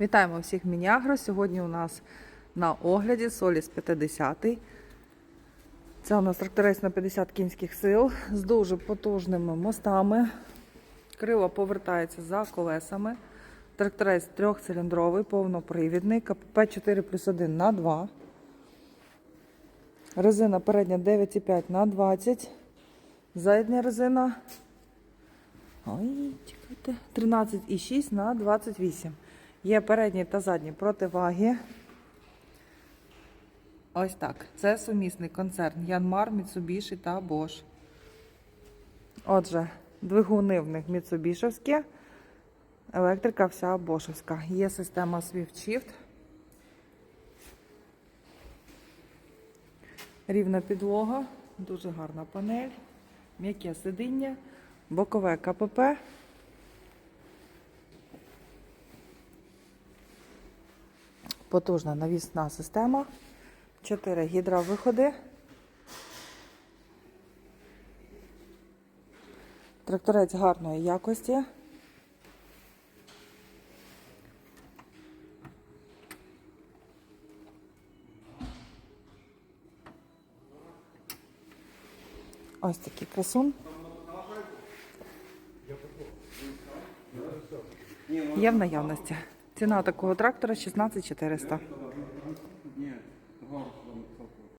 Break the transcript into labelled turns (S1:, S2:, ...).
S1: Вітаємо всіх Мінягро. Сьогодні у нас на огляді Соліс 50. Це у нас тракторець на 50 кінських сил з дуже потужними мостами. Крило повертається за колесами. Тракторець трьохциліндровий, повнопривідний, КПП 4 плюс 1 на 2. Резина передня 9,5 на 20. Задня резина Ой, чекайте. 13,6 на 28. Є передні та задні противаги. Ось так. Це сумісний концерн Янмар, Mitsubishi та Bosch. Отже, двигуни в них Міцубішевські, електрика вся бошевська. Є система Swift Shift. Рівна підлога, дуже гарна панель, м'яке сидіння, бокове КПП. Потужна навісна система, 4 гідровиходи. Тракторець гарної якості. Ось такий красун. Є в наявності. Ціна такого трактора 16 400.